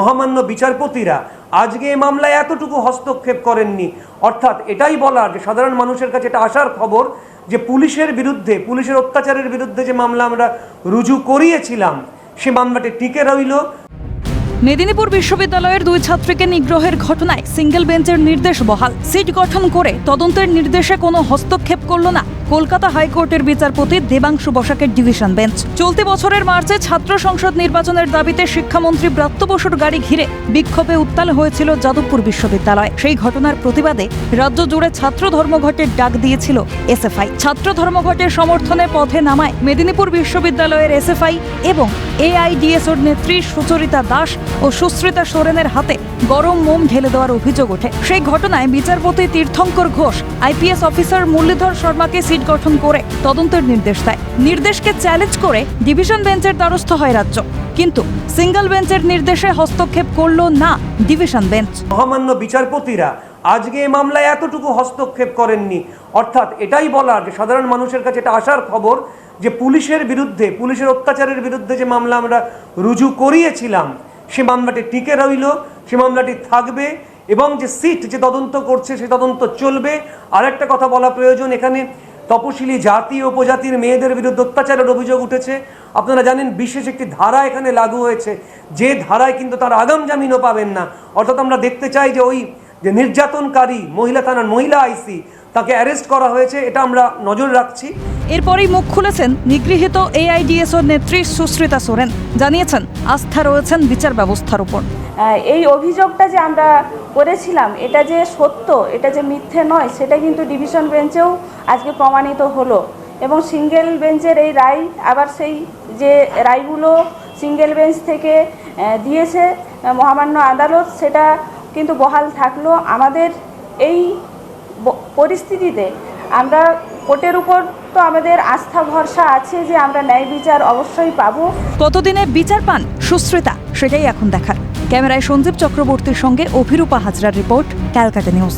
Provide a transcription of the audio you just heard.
মহামান্য বিচারপতিরা আজকে এই মামলায় এতটুকু হস্তক্ষেপ করেননি। অর্থাৎ এটাই বলার যে সাধারণ মানুষের কাছে এটা আসার খবর যে পুলিশের বিরুদ্ধে, পুলিশের অত্যাচারের বিরুদ্ধে যে মামলা আমরা রুজু করিয়েছিলাম, সে মামলাটি টিকে রইল। মেদিনীপুর বিশ্ববিদ্যালয়ের দুই ছাত্রীকে নিগ্রহের ঘটনায় সিঙ্গেল বেঞ্চের নির্দেশ বহাল। সিট গঠন করে তদন্তের নির্দেশে কোনো হস্তক্ষেপ করল না কলকাতা হাইকোর্টের বিচারপতি দেবাংশু বসাকের ডিভিশন বেঞ্চ। চলতি বছরের মার্চে ছাত্র সংসদ নির্বাচনের দাবিতে শিক্ষামন্ত্রী ব্রাত্য বসুর গাড়ি ঘিরে বিক্ষোভে উত্তাল হয়েছিল যাদবপুর বিশ্ববিদ্যালয়। সেই ঘটনার প্রতিবাদে রাজ্য জুড়ে ছাত্র ধর্মঘটের ডাক দিয়েছিল এসএফআই। ছাত্র ধর্মঘটের সমর্থনে পথে নামায় মেদিনীপুর বিশ্ববিদ্যালয়ের এসএফআই এবং এআইডিএসওর নেত্রী সুচরিতা দাস ও সুশ্রিতা সোরেনের হাতে গরম মোম ঢেলে দেওয়ার অভিযোগ ওঠে। সেই ঘটনায় বিচারপতি তীর্থঙ্কর ঘোষ, আইপিএস অফিসার মুরলীধর শর্মাকে সিট গঠন করে তদন্তের নির্দেশ দেয়। নির্দেশকে চ্যালেঞ্জ করে ডিভিশন বেঞ্চের দ্বারস্থ হয় রাজ্য। কিন্তু সিঙ্গল বেঞ্চের নির্দেশে হস্তক্ষেপ করল না ডিভিশন বেঞ্চ। মহামান্য বিচারপতিরা আজকে এই মামলায় এতটুকু হস্তক্ষেপ করেননি। অর্থাৎ এটাই বলার যে সাধারণ মানুষের কাছে এটা আসার খবর যে পুলিশের বিরুদ্ধে, পুলিশের অত্যাচারের বিরুদ্ধে যে মামলা আমরা রুজু করিয়েছিলাম, সে মামলাটি টিকে রইল, সে মামলাটি থাকবে এবং যে সিট যে তদন্ত করছে সে তদন্ত চলবে। আরেকটা কথা বলা প্রয়োজন এখানে তপশিলি জাতি ও উপজাতির মেয়েদের বিরুদ্ধে অত্যাচারের অভিযোগ উঠেছে। আপনারা জানেন বিশেষ একটি ধারা এখানে লাগু হয়েছে। যে ধারায় কিন্তু তার আগাম জামিনও পাবেন না। অর্থাৎ আমরা দেখতে চাই যে ওই যে নির্যাতনকারী মহিলা থানার মহিলা আইসি তাকে অ্যারেস্ট করা হয়েছে এটা আমরা নজর রাখছি। এরপরেই মুখ খুলেছেন নিগৃহীত এআইডিএসওর নেত্রী সুশ্রিতা সোরেন। জানিয়েছেন আস্থা রয়েছেন বিচার ব্যবস্থার উপর। এই অভিযোগটা যে আমরা করেছিলাম, এটা যে সত্য, এটা যে মিথ্যে নয়, সেটা কিন্তু ডিভিশন বেঞ্চেও আজকে প্রমাণিত হলো। এবং সিঙ্গেল বেঞ্চের এই রায়, আবার সেই যে রায়গুলো সিঙ্গেল বেঞ্চ থেকে দিয়েছে মহামান্য আদালত, সেটা কিন্তু বহাল থাকল। আমাদের এই পরিস্থিতিতে আমরা কোর্টের উপর তো আমাদের আস্থা, ভরসা আছে যে আমরা ন্যায় বিচার অবশ্যই পাব। কতদিনে বিচার পান সুশ্রিতা, সেটাই এখন দেখার। ক্যামেরায় সঞ্জীব চক্রবর্তীর সঙ্গে অভিরূপা হাজরার রিপোর্ট, ক্যালকাটা নিউজ।